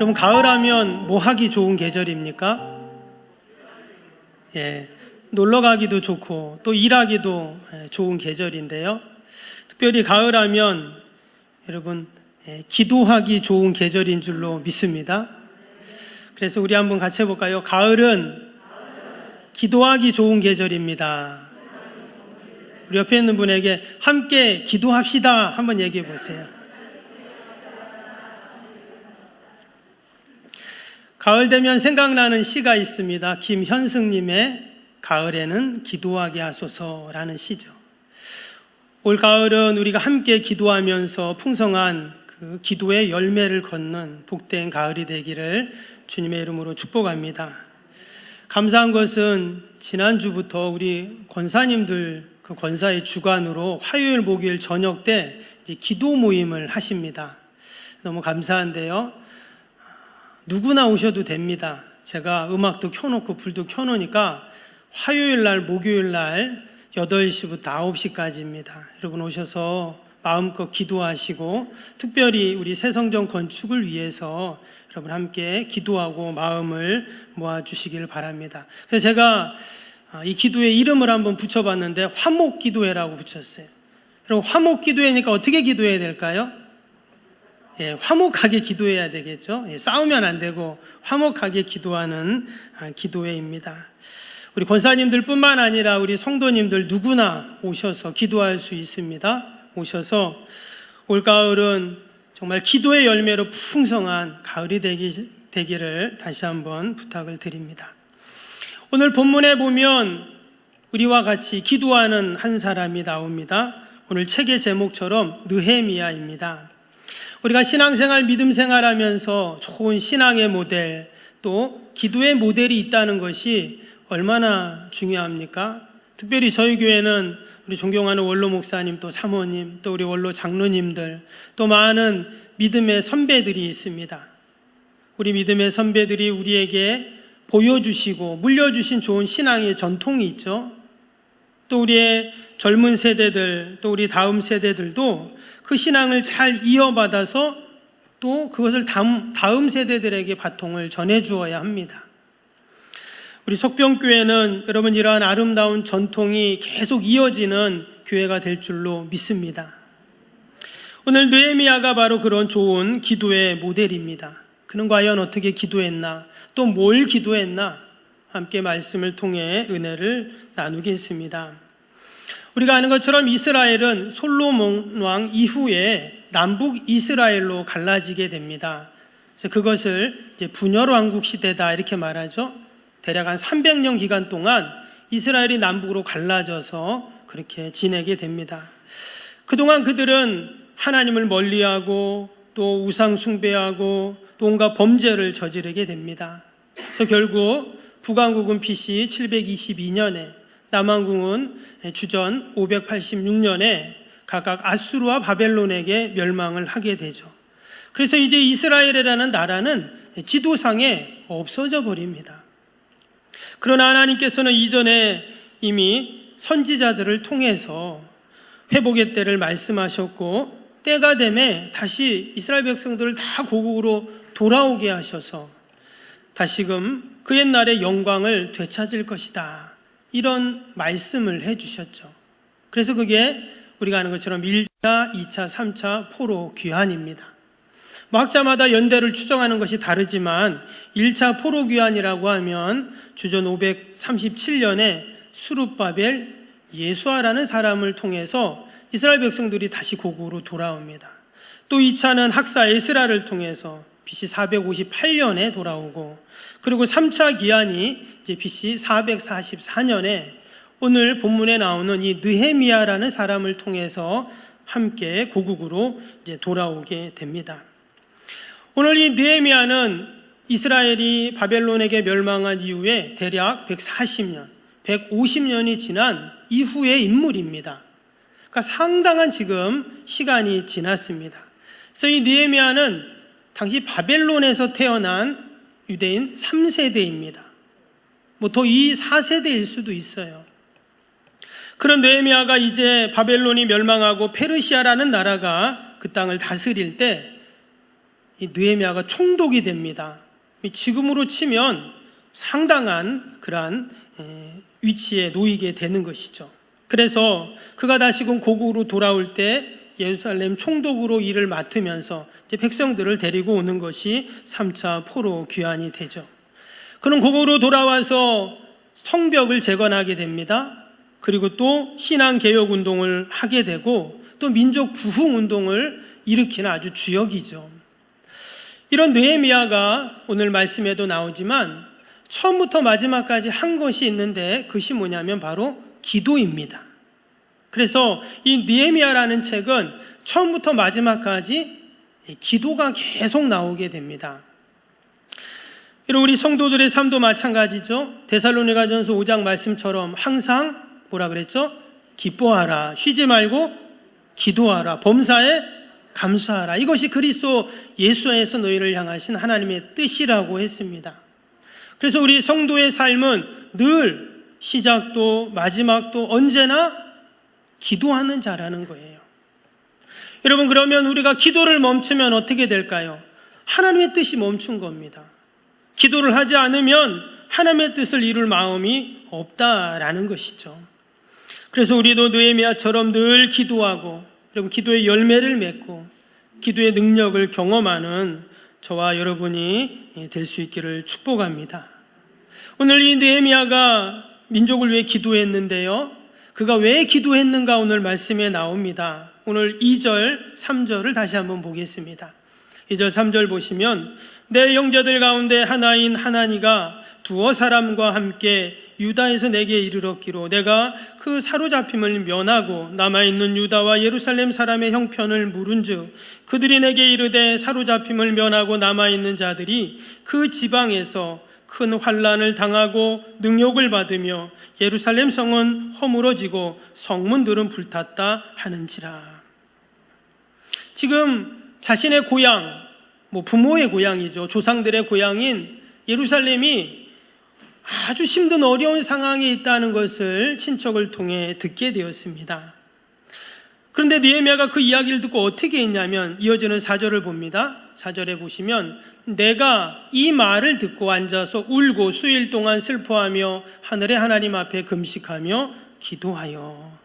여러분 가을하면 뭐 하기 좋은 계절입니까? 예, 놀러 가기도 좋고 또 일하기도 예, 좋은 계절인데요. 특별히 가을하면 여러분 예, 기도하기 좋은 계절인 줄로 믿습니다. 그래서 우리 한번 같이 해볼까요? 가을은 기도하기 좋은 계절입니다. 우리 옆에 있는 분에게 함께 기도합시다 한번 얘기해 보세요. 가을 되면 생각나는 시가 있습니다. 김현승님의 가을에는 기도하게 하소서라는 시죠. 올 가을은 우리가 함께 기도하면서 풍성한 그 기도의 열매를 걷는 복된 가을이 되기를 주님의 이름으로 축복합니다. 감사한 것은 지난주부터 우리 권사님들 그 권사의 주관으로 화요일, 목요일 저녁 때 기도 모임을 하십니다. 너무 감사한데요. 누구나 오셔도 됩니다. 제가 음악도 켜놓고 불도 켜놓으니까 화요일 날, 목요일 날 8시부터 9시까지입니다. 여러분 오셔서 마음껏 기도하시고 특별히 우리 새성전 건축을 위해서 여러분 함께 기도하고 마음을 모아주시길 바랍니다. 그래서 제가 이 기도의 이름을 한번 붙여봤는데 화목 기도회라고 붙였어요. 여러분 화목 기도회니까 어떻게 기도해야 될까요? 예, 화목하게 기도해야 되겠죠. 예, 싸우면 안 되고 화목하게 기도하는 아, 기도회입니다. 우리 권사님들뿐만 아니라 우리 성도님들 누구나 오셔서 기도할 수 있습니다. 오셔서 올 가을은 정말 기도의 열매로 풍성한 가을이 되기, 되기를 다시 한번 부탁을 드립니다. 오늘 본문에 보면 우리와 같이 기도하는 한 사람이 나옵니다. 오늘 책의 제목처럼 느헤미야입니다. 우리가 신앙생활, 믿음생활 하면서 좋은 신앙의 모델, 또 기도의 모델이 있다는 것이 얼마나 중요합니까? 특별히 저희 교회는 우리 존경하는 원로 목사님, 또 사모님, 또 우리 원로 장로님들, 또 많은 믿음의 선배들이 있습니다. 우리 믿음의 선배들이 우리에게 보여주시고 물려주신 좋은 신앙의 전통이 있죠. 또 우리의 젊은 세대들, 또 우리 다음 세대들도 그 신앙을 잘 이어받아서 또 그것을 다음, 다음 세대들에게 바통을 전해 주어야 합니다. 우리 속병교회는 여러분 이러한 아름다운 전통이 계속 이어지는 교회가 될 줄로 믿습니다. 오늘 느헤미야가 바로 그런 좋은 기도의 모델입니다. 그는 과연 어떻게 기도했나, 또 뭘 기도했나, 함께 말씀을 통해 은혜를 나누겠습니다. 우리가 아는 것처럼 이스라엘은 솔로몬 왕 이후에 남북 이스라엘로 갈라지게 됩니다. 그것을 분열 왕국 시대다 이렇게 말하죠. 대략 한 300년 기간 동안 이스라엘이 남북으로 갈라져서 그렇게 지내게 됩니다. 그동안 그들은 하나님을 멀리하고 또 우상 숭배하고 또 온갖 범죄를 저지르게 됩니다. 그래서 결국 북왕국은 BC 722년에 남왕국은 주전 586년에 각각 아수르와 바벨론에게 멸망을 하게 되죠. 그래서 이제 이스라엘이라는 나라는 지도상에 없어져 버립니다. 그러나 하나님께서는 이전에 이미 선지자들을 통해서 회복의 때를 말씀하셨고 때가 되매 다시 이스라엘 백성들을 다 고국으로 돌아오게 하셔서 다시금 그 옛날의 영광을 되찾을 것이다. 이런 말씀을 해 주셨죠. 그래서 그게 우리가 아는 것처럼 1차, 2차, 3차 포로 귀환입니다. 뭐 학자마다 연대를 추정하는 것이 다르지만 1차 포로 귀환이라고 하면 주전 537년에 수룹바벨 예수아라는 사람을 통해서 이스라엘 백성들이 다시 고국으로 돌아옵니다. 또 2차는 학사 에스라를 통해서 BC 458년에 돌아오고 그리고 3차 기한이 이제 BC 444년에 오늘 본문에 나오는 이 느헤미야라는 사람을 통해서 함께 고국으로 이제 돌아오게 됩니다. 오늘 이 느헤미야는 이스라엘이 바벨론에게 멸망한 이후에 대략 140년, 150년이 지난 이후의 인물입니다. 그러니까 상당한 지금 시간이 지났습니다. 그래서 이 느헤미야는 당시 바벨론에서 태어난 유대인 3세대입니다. 뭐 더 이 4세대일 수도 있어요. 그런 느헤미야가 이제 바벨론이 멸망하고 페르시아라는 나라가 그 땅을 다스릴 때 이 느헤미야가 총독이 됩니다. 이 지금으로 치면 상당한 그러한 에, 위치에 놓이게 되는 것이죠. 그래서 그가 다시금 고국으로 돌아올 때 예루살렘 총독으로 일을 맡으면서 백성들을 데리고 오는 것이 3차 포로 귀환이 되죠. 그는 고국으로 돌아와서 성벽을 재건하게 됩니다. 그리고 또 신앙 개혁 운동을 하게 되고 또 민족 부흥 운동을 일으키는 아주 주역이죠. 이런 느헤미야가 오늘 말씀에도 나오지만 처음부터 마지막까지 한 것이 있는데 그것이 뭐냐면 바로 기도입니다. 그래서 이 느헤미야라는 책은 처음부터 마지막까지 기도가 계속 나오게 됩니다. 이런 우리 성도들의 삶도 마찬가지죠. 데살로니가전서 5장 말씀처럼 항상 뭐라 그랬죠? 기뻐하라. 쉬지 말고 기도하라. 범사에 감사하라. 이것이 그리스도 예수 안에서 너희를 향하신 하나님의 뜻이라고 했습니다. 그래서 우리 성도의 삶은 늘 시작도 마지막도 언제나 기도하는 자라는 거예요. 여러분 그러면 우리가 기도를 멈추면 어떻게 될까요? 하나님의 뜻이 멈춘 겁니다. 기도를 하지 않으면 하나님의 뜻을 이룰 마음이 없다라는 것이죠. 그래서 우리도 느헤미야처럼 늘 기도하고 여러분 기도의 열매를 맺고 기도의 능력을 경험하는 저와 여러분이 될 수 있기를 축복합니다. 오늘 이 느헤미야가 민족을 위해 기도했는데요. 그가 왜 기도했는가 오늘 말씀에 나옵니다. 오늘 2절, 3절을 다시 한번 보겠습니다. 2절, 3절 보시면 내 영자들 가운데 하나인 하나니가 두어 사람과 함께 유다에서 내게 이르렀기로 내가 그 사로잡힘을 면하고 남아있는 유다와 예루살렘 사람의 형편을 물은즉 그들이 내게 이르되 사로잡힘을 면하고 남아있는 자들이 그 지방에서 큰 환란을 당하고 능욕을 받으며 예루살렘 성은 허물어지고 성문들은 불탔다 하는지라. 지금 자신의 고향, 뭐 부모의 고향이죠. 조상들의 고향인 예루살렘이 아주 힘든 어려운 상황에 있다는 것을 친척을 통해 듣게 되었습니다. 그런데 니에미아가 그 이야기를 듣고 어떻게 했냐면 이어지는 사절을 봅니다. 사절에 보시면 내가 이 말을 듣고 앉아서 울고 수일 동안 슬퍼하며 하늘의 하나님 앞에 금식하며 기도하여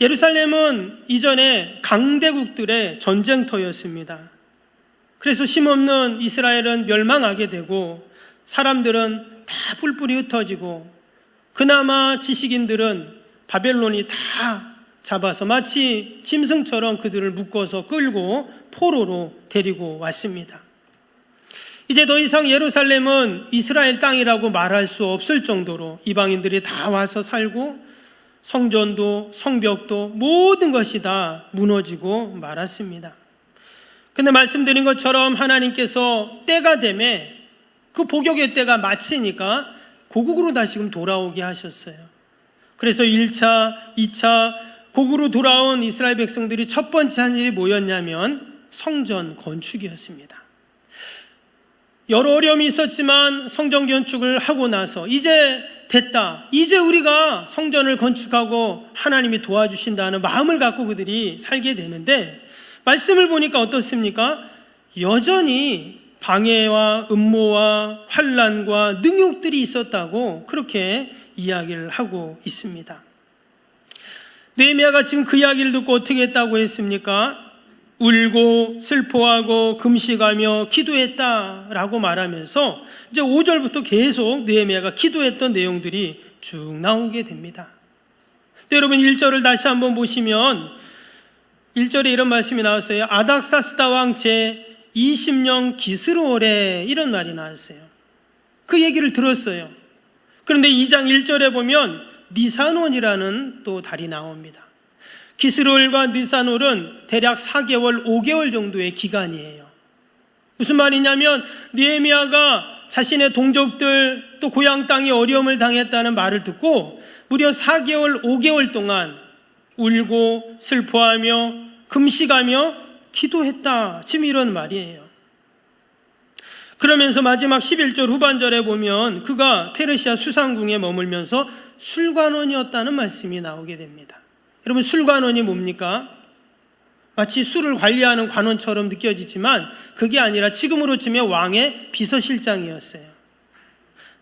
예루살렘은 이전에 강대국들의 전쟁터였습니다. 그래서 힘없는 이스라엘은 멸망하게 되고 사람들은 다 뿔뿔이 흩어지고 그나마 지식인들은 바벨론이 다 잡아서 마치 짐승처럼 그들을 묶어서 끌고 포로로 데리고 왔습니다. 이제 더 이상 예루살렘은 이스라엘 땅이라고 말할 수 없을 정도로 이방인들이 다 와서 살고 성전도 성벽도 모든 것이 다 무너지고 말았습니다. 근데 말씀드린 것처럼 하나님께서 때가 되매 그 복역의 때가 마치니까 고국으로 다시금 돌아오게 하셨어요. 그래서 1차, 2차 고국으로 돌아온 이스라엘 백성들이 첫 번째 한 일이 뭐였냐면 성전 건축이었습니다. 여러 어려움이 있었지만 성전 건축을 하고 나서 이제 됐다. 이제 우리가 성전을 건축하고 하나님이 도와주신다는 마음을 갖고 그들이 살게 되는데 말씀을 보니까 어떻습니까? 여전히 방해와 음모와 환란과 능욕들이 있었다고 그렇게 이야기를 하고 있습니다. 네미아가 지금 그 이야기를 듣고 어떻게 했다고 했습니까? 울고 슬퍼하고 금식하며 기도했다라고 말하면서 이제 5절부터 계속 느헤미야가 기도했던 내용들이 쭉 나오게 됩니다. 여러분 1절을 다시 한번 보시면 1절에 이런 말씀이 나왔어요. 아닥사스다 왕 제 20년 기스로월에 이런 말이 나왔어요. 그 얘기를 들었어요. 그런데 2장 1절에 보면 니산원이라는 또 달이 나옵니다. 기스로월과 니산월은 대략 4개월, 5개월 정도의 기간이에요. 무슨 말이냐면 니에미아가 자신의 동족들 또 고향 땅이 어려움을 당했다는 말을 듣고 무려 4개월, 5개월 동안 울고 슬퍼하며 금식하며 기도했다. 지금 이런 말이에요. 그러면서 마지막 11절 후반절에 보면 그가 페르시아 수상궁에 머물면서 술관원이었다는 말씀이 나오게 됩니다. 여러분 술관원이 뭡니까? 마치 술을 관리하는 관원처럼 느껴지지만 그게 아니라 지금으로 치면 왕의 비서실장이었어요.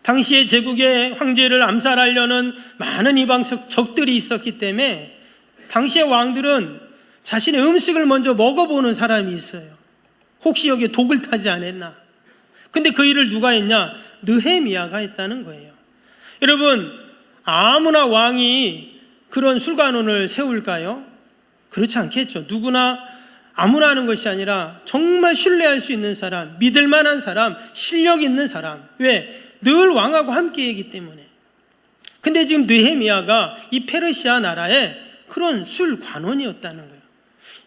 당시에 제국의 황제를 암살하려는 많은 이방 적들이 있었기 때문에 당시의 왕들은 자신의 음식을 먼저 먹어보는 사람이 있어요. 혹시 여기에 독을 타지 않았나? 근데 그 일을 누가 했냐? 느헤미야가 했다는 거예요. 여러분, 아무나 왕이 그런 술관원을 세울까요? 그렇지 않겠죠. 누구나 아무나 하는 것이 아니라 정말 신뢰할 수 있는 사람, 믿을 만한 사람, 실력 있는 사람. 왜? 늘 왕하고 함께이기 때문에. 근데 지금 느헤미야가 이 페르시아 나라의 그런 술 관원이었다는 거예요.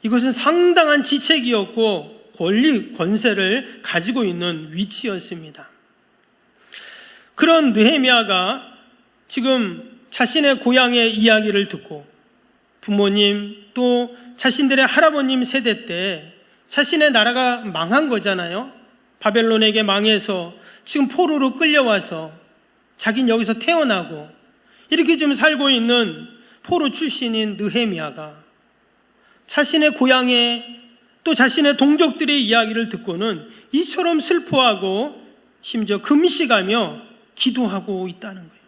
이것은 상당한 지책이었고 권리, 권세를 가지고 있는 위치였습니다. 그런 느헤미야가 지금 자신의 고향의 이야기를 듣고 부모님 또 자신들의 할아버님 세대 때 자신의 나라가 망한 거잖아요. 바벨론에게 망해서 지금 포로로 끌려와서 자긴 여기서 태어나고 이렇게 좀 살고 있는 포로 출신인 느헤미야가 자신의 고향에 또 자신의 동족들의 이야기를 듣고는 이처럼 슬퍼하고 심지어 금식하며 기도하고 있다는 거예요.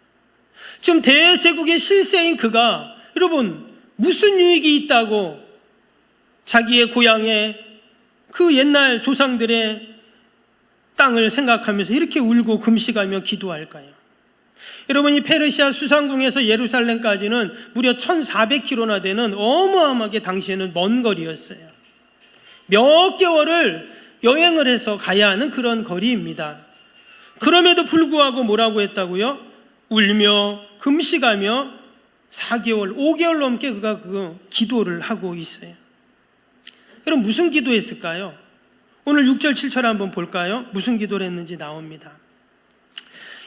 지금 대제국의 실세인 그가 여러분 무슨 유익이 있다고 자기의 고향에 그 옛날 조상들의 땅을 생각하면서 이렇게 울고 금식하며 기도할까요? 여러분 이 페르시아 수상궁에서 예루살렘까지는 무려 1400km나 되는 어마어마하게 당시에는 먼 거리였어요. 몇 개월을 여행을 해서 가야 하는 그런 거리입니다. 그럼에도 불구하고 뭐라고 했다고요? 울며 금식하며 4개월, 5개월 넘게 그가 그 기도를 하고 있어요. 여러분 무슨 기도했을까요? 오늘 6절, 7절 한번 볼까요? 무슨 기도를 했는지 나옵니다.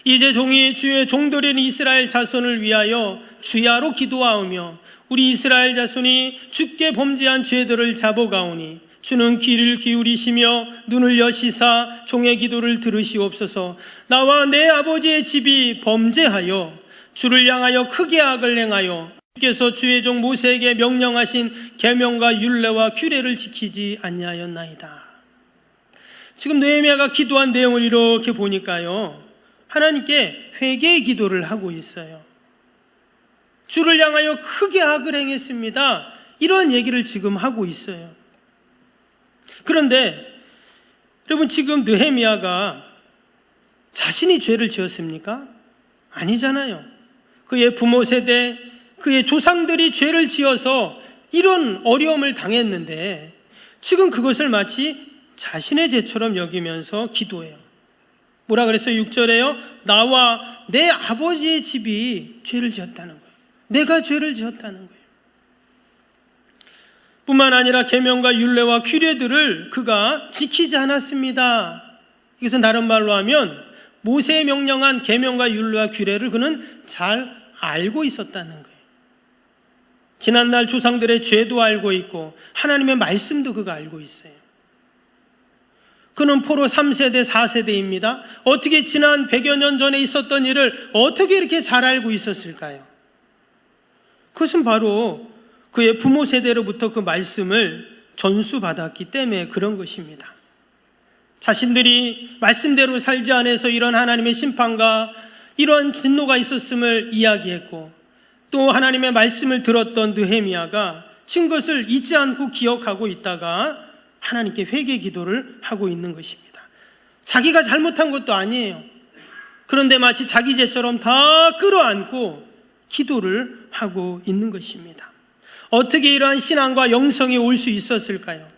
이제 종이 주의 종들인 이스라엘 자손을 위하여 주야로 기도하오며 우리 이스라엘 자손이 주께 범죄한 죄들을 잡아가오니 주는 귀를 기울이시며 눈을 여시사 종의 기도를 들으시옵소서 나와 내 아버지의 집이 범죄하여 주를 향하여 크게 악을 행하여 주께서 주의 종 모세에게 명령하신 계명과 율례와 규례를 지키지 아니하였나이다. 지금 느헤미야가 기도한 내용을 이렇게 보니까요. 하나님께 회개의 기도를 하고 있어요. 주를 향하여 크게 악을 행했습니다. 이런 얘기를 지금 하고 있어요. 그런데 여러분 지금 느헤미야가 자신이 죄를 지었습니까? 아니잖아요. 그의 부모 세대, 그의 조상들이 죄를 지어서 이런 어려움을 당했는데 지금 그것을 마치 자신의 죄처럼 여기면서 기도해요. 뭐라 그랬어요? 6절에요. 나와 내 아버지의 집이 죄를 지었다는 거예요. 내가 죄를 지었다는 거예요. 뿐만 아니라 계명과 율례와 규례들을 그가 지키지 않았습니다. 이것은 다른 말로 하면 모세의 명령한 계명과 율례와 규례를 그는 잘 알고 있었다는 거예요. 지난날 조상들의 죄도 알고 있고 하나님의 말씀도 그가 알고 있어요. 그는 포로 3세대, 4세대입니다. 어떻게 지난 100여 년 전에 있었던 일을 어떻게 이렇게 잘 알고 있었을까요? 그것은 바로 그의 부모 세대로부터 그 말씀을 전수받았기 때문에 그런 것입니다. 자신들이 말씀대로 살지 않아서 이런 하나님의 심판과 이런 진노가 있었음을 이야기했고 또 하나님의 말씀을 들었던 느헤미야가 친 것을 잊지 않고 기억하고 있다가 하나님께 회개 기도를 하고 있는 것입니다. 자기가 잘못한 것도 아니에요. 그런데 마치 자기 죄처럼 다 끌어안고 기도를 하고 있는 것입니다. 어떻게 이러한 신앙과 영성이 올 수 있었을까요?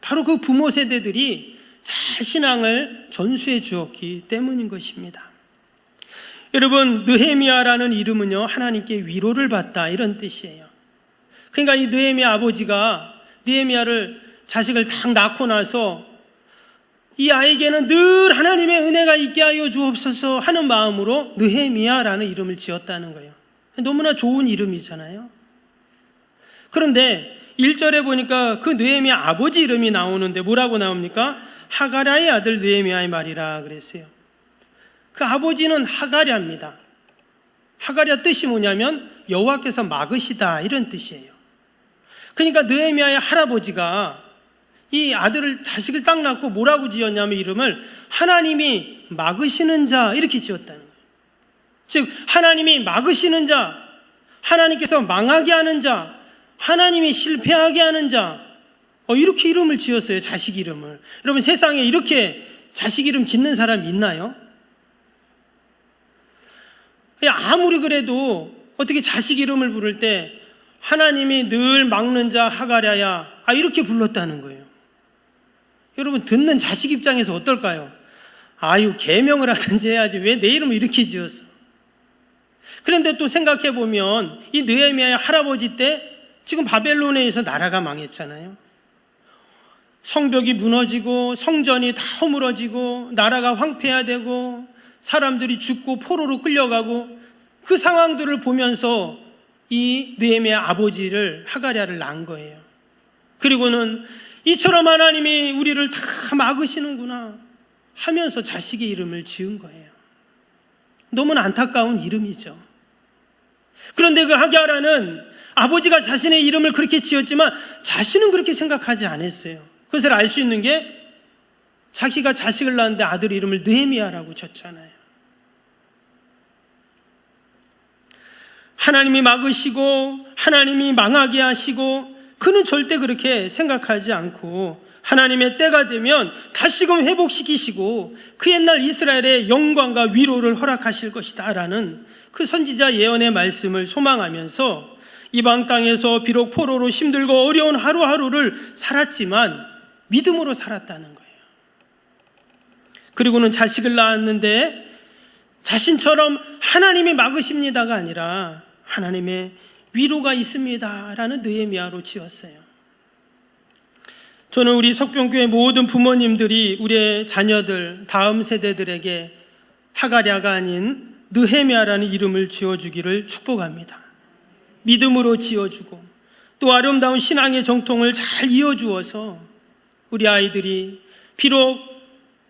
바로 그 부모 세대들이 잘 신앙을 전수해 주었기 때문인 것입니다. 여러분, 느헤미야라는 이름은요, 하나님께 위로를 받다 이런 뜻이에요. 그러니까 이 느헤미야 아버지가 느헤미야를 자식을 딱 낳고 나서 이 아이에게는 늘 하나님의 은혜가 있게 하여 주옵소서 하는 마음으로 느헤미야라는 이름을 지었다는 거예요. 너무나 좋은 이름이잖아요. 그런데 1절에 보니까 그 느헤미야 아버지 이름이 나오는데 뭐라고 나옵니까? 하가랴의 아들 느헤미야의 말이라 그랬어요. 그 아버지는 하가랴입니다. 하가랴 뜻이 뭐냐면 여호와께서 막으시다 이런 뜻이에요. 그러니까 느헤미야의 할아버지가 이 아들을 자식을 딱 낳고 뭐라고 지었냐면 이름을 하나님이 막으시는 자 이렇게 지었다는 거예요. 즉 하나님이 막으시는 자, 하나님께서 망하게 하는 자, 하나님이 실패하게 하는 자 어, 이렇게 이름을 지었어요. 자식 이름을. 여러분 세상에 이렇게 자식 이름 짓는 사람 있나요? 아무리 그래도 어떻게 자식 이름을 부를 때 하나님이 늘 막는 자 하가랴야 아 이렇게 불렀다는 거예요. 여러분 듣는 자식 입장에서 어떨까요? 아유 개명을 하든지 해야지 왜 내 이름을 이렇게 지었어? 그런데 또 생각해 보면 이 느헤미야의 할아버지 때 지금 바벨론에서 나라가 망했잖아요. 성벽이 무너지고 성전이 다 허물어지고 나라가 황폐화되고 사람들이 죽고 포로로 끌려가고 그 상황들을 보면서 이 느헤미야 아버지를 하가랴를 낳은 거예요. 그리고는 이처럼 하나님이 우리를 다 막으시는구나 하면서 자식의 이름을 지은 거예요. 너무나 안타까운 이름이죠. 그런데 그 하가랴는 아버지가 자신의 이름을 그렇게 지었지만 자신은 그렇게 생각하지 않았어요. 그것을 알 수 있는 게 자기가 자식을 낳았는데 아들 이름을 느헤미야라고 졌잖아요. 하나님이 막으시고 하나님이 망하게 하시고 그는 절대 그렇게 생각하지 않고 하나님의 때가 되면 다시금 회복시키시고 그 옛날 이스라엘의 영광과 위로를 허락하실 것이다 라는 그 선지자 예언의 말씀을 소망하면서 이방 땅에서 비록 포로로 힘들고 어려운 하루하루를 살았지만 믿음으로 살았다는 거예요. 그리고는 자식을 낳았는데 자신처럼 하나님이 막으십니다가 아니라 하나님의 위로가 있습니다 라는 느헤미야로 지었어요. 저는 우리 석병교회 모든 부모님들이 우리의 자녀들 다음 세대들에게 하가랴가 아닌 느헤미야라는 이름을 지어주기를 축복합니다. 믿음으로 지어주고 또 아름다운 신앙의 정통을 잘 이어주어서 우리 아이들이 비록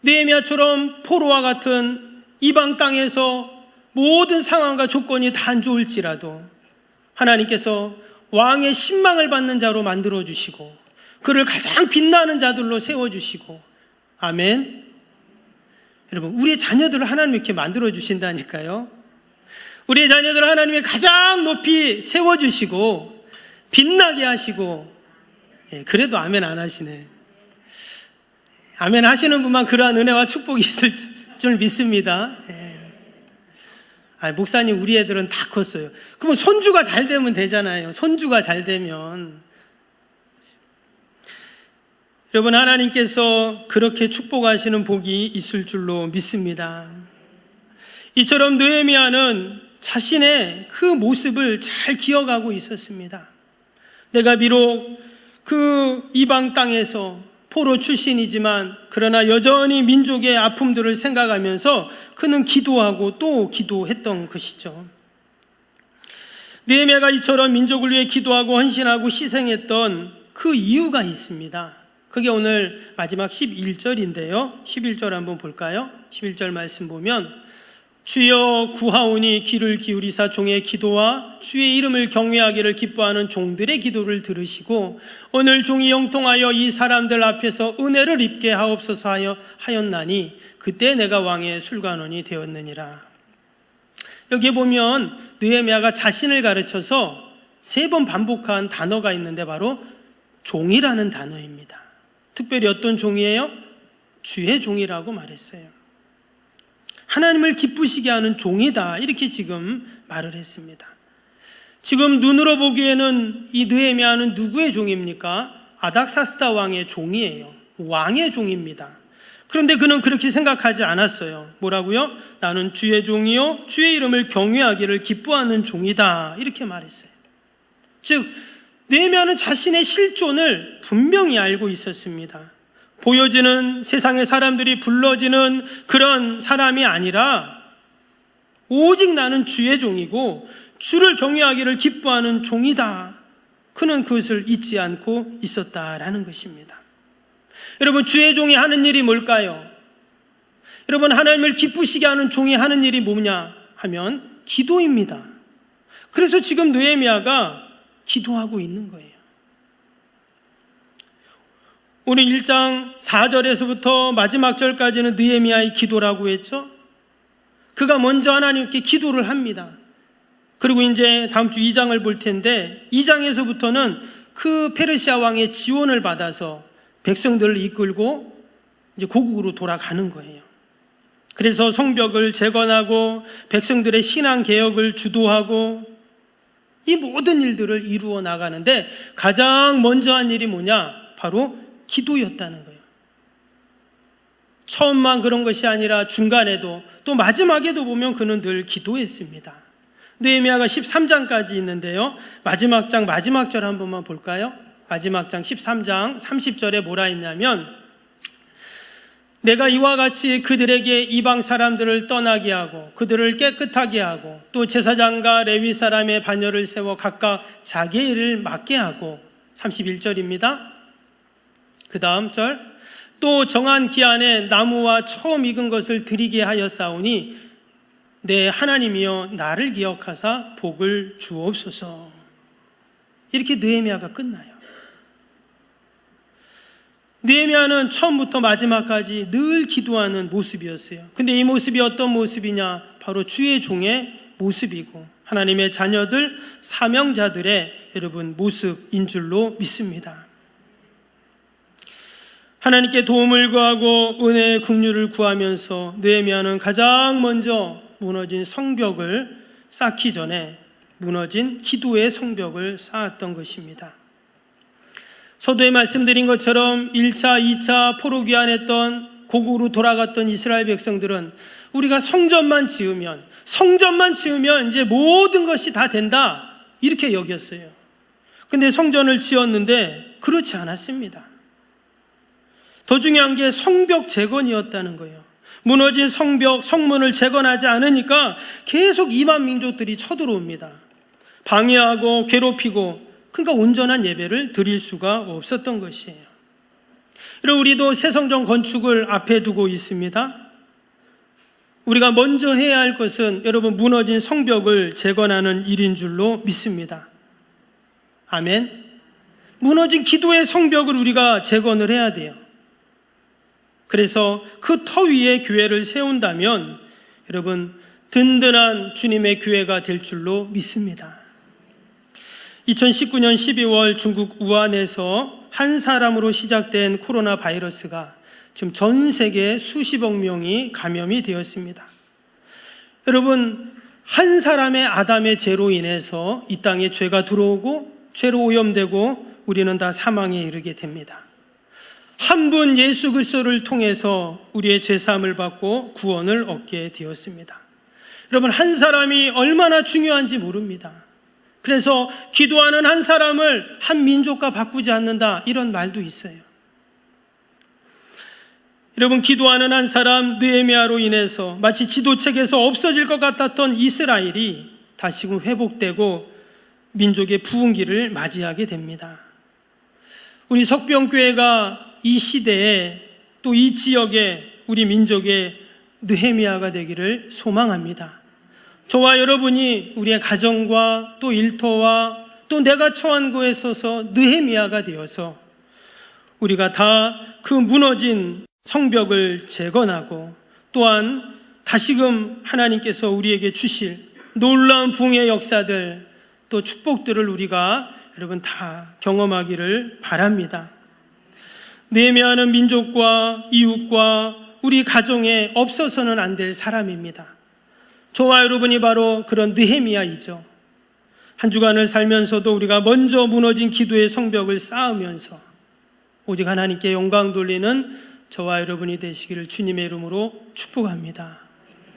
느헤미야처럼 포로와 같은 이방 땅에서 모든 상황과 조건이 다 안 좋을지라도 하나님께서 왕의 신망을 받는 자로 만들어 주시고 그를 가장 빛나는 자들로 세워 주시고 아멘. 여러분, 우리의 자녀들을 하나님 이렇게 만들어 주신다니까요. 우리의 자녀들을 하나님이 가장 높이 세워 주시고 빛나게 하시고 예, 그래도 아멘 안 하시네. 아멘 하시는 분만 그러한 은혜와 축복이 있을 줄 믿습니다. 예. 아, 목사님, 우리 애들은 다 컸어요. 그러면 손주가 잘 되면 되잖아요. 손주가 잘 되면. 여러분, 하나님께서 그렇게 축복하시는 복이 있을 줄로 믿습니다. 이처럼 느헤미야는 자신의 그 모습을 잘 기억하고 있었습니다. 내가 비록 그 이방 땅에서 포로 출신이지만 그러나 여전히 민족의 아픔들을 생각하면서 그는 기도하고 또 기도했던 것이죠. 느헤미야가 이처럼 민족을 위해 기도하고 헌신하고 희생했던 그 이유가 있습니다. 그게 오늘 마지막 11절인데요. 11절 한번 볼까요? 11절 말씀 보면 주여 구하오니 귀를 기울이사 종의 기도와 주의 이름을 경외하기를 기뻐하는 종들의 기도를 들으시고 오늘 종이 영통하여 이 사람들 앞에서 은혜를 입게 하옵소서 하여 하였나니 그때 내가 왕의 술관원이 되었느니라. 여기 보면 느헤미야가 자신을 가르쳐서 세 번 반복한 단어가 있는데 바로 종이라는 단어입니다. 특별히 어떤 종이에요? 주의 종이라고 말했어요. 하나님을 기쁘시게 하는 종이다. 이렇게 지금 말을 했습니다. 지금 눈으로 보기에는 이 느헤미야는 누구의 종입니까? 아닥사스다 왕의 종이에요. 왕의 종입니다. 그런데 그는 그렇게 생각하지 않았어요. 뭐라고요? 나는 주의 종이요 주의 이름을 경외하기를 기뻐하는 종이다. 이렇게 말했어요. 즉 느헤미야는 자신의 실존을 분명히 알고 있었습니다. 보여지는 세상의 사람들이 불러지는 그런 사람이 아니라 오직 나는 주의 종이고 주를 경외하기를 기뻐하는 종이다. 그는 그것을 잊지 않고 있었다라는 것입니다. 여러분, 주의 종이 하는 일이 뭘까요? 여러분, 하나님을 기쁘시게 하는 종이 하는 일이 뭐냐 하면 기도입니다. 그래서 지금 느헤미야가 기도하고 있는 거예요. 오늘 1장 4절에서부터 마지막 절까지는 느헤미야의 기도라고 했죠. 그가 먼저 하나님께 기도를 합니다. 그리고 이제 다음 주 2장을 볼 텐데 2장에서부터는 그 페르시아 왕의 지원을 받아서 백성들을 이끌고 이제 고국으로 돌아가는 거예요. 그래서 성벽을 재건하고 백성들의 신앙 개혁을 주도하고 이 모든 일들을 이루어 나가는데 가장 먼저 한 일이 뭐냐? 바로 기도였다는 거예요. 처음만 그런 것이 아니라 중간에도 또 마지막에도 보면 그는 늘 기도했습니다. 느헤미야가 13장까지 있는데요. 마지막 장 마지막 절 한 번만 볼까요? 마지막 장 13장 30절에 뭐라 했냐면 내가 이와 같이 그들에게 이방 사람들을 떠나게 하고 그들을 깨끗하게 하고 또 제사장과 레위 사람의 반열을 세워 각각 자기의 일을 맡게 하고 31절입니다. 그 다음 절. 또 정한 기한에 나무와 처음 익은 것을 드리게 하였사오니 내 하나님이여 나를 기억하사 복을 주옵소서. 이렇게 느헤미야가 끝나요. 느헤미야는 처음부터 마지막까지 늘 기도하는 모습이었어요. 근데 이 모습이 어떤 모습이냐? 바로 주의 종의 모습이고 하나님의 자녀들 사명자들의 여러분 모습인 줄로 믿습니다. 하나님께 도움을 구하고 은혜의 국류를 구하면서 느헤미야는 가장 먼저 무너진 성벽을 쌓기 전에 무너진 기도의 성벽을 쌓았던 것입니다. 서도에 말씀드린 것처럼 1차, 2차 포로 귀환했던 고국으로 돌아갔던 이스라엘 백성들은 우리가 성전만 지으면 성전만 지으면 이제 모든 것이 다 된다 이렇게 여겼어요. 근데 성전을 지었는데 그렇지 않았습니다. 더 중요한 게 성벽 재건이었다는 거예요. 무너진 성벽, 성문을 재건하지 않으니까 계속 이방 민족들이 쳐들어옵니다. 방해하고 괴롭히고 그러니까 온전한 예배를 드릴 수가 없었던 것이에요. 그리고 우리도 새 성전 건축을 앞에 두고 있습니다. 우리가 먼저 해야 할 것은 여러분 무너진 성벽을 재건하는 일인 줄로 믿습니다. 아멘. 무너진 기도의 성벽을 우리가 재건을 해야 돼요. 그래서 그 터 위에 교회를 세운다면 여러분 든든한 주님의 교회가 될 줄로 믿습니다. 2019년 12월 중국 우한에서 한 사람으로 시작된 코로나 바이러스가 지금 전 세계 수십억 명이 감염이 되었습니다. 여러분, 한 사람의 아담의 죄로 인해서 이 땅에 죄가 들어오고 죄로 오염되고 우리는 다 사망에 이르게 됩니다. 한 분 예수 그리스도를 통해서 우리의 죄 사함을 받고 구원을 얻게 되었습니다. 여러분, 한 사람이 얼마나 중요한지 모릅니다. 그래서 기도하는 한 사람을 한 민족과 바꾸지 않는다. 이런 말도 있어요. 여러분, 기도하는 한 사람 느에미아로 인해서 마치 지도책에서 없어질 것 같았던 이스라엘이 다시금 회복되고 민족의 부흥기를 맞이하게 됩니다. 우리 석병교회가 이 시대에 또 이 지역에 우리 민족의 느헤미아가 되기를 소망합니다. 저와 여러분이 우리의 가정과 또 일터와 또 내가 처한 곳에 서서 느헤미아가 되어서 우리가 다 그 무너진 성벽을 재건하고 또한 다시금 하나님께서 우리에게 주실 놀라운 붕의 역사들 또 축복들을 우리가 여러분 다 경험하기를 바랍니다. 내미하는 민족과 이웃과 우리 가정에 없어서는 안 될 사람입니다. 저와 여러분이 바로 그런 느헤미야이죠. 한 주간을 살면서도 우리가 먼저 무너진 기도의 성벽을 쌓으면서 오직 하나님께 영광 돌리는 저와 여러분이 되시기를 주님의 이름으로 축복합니다.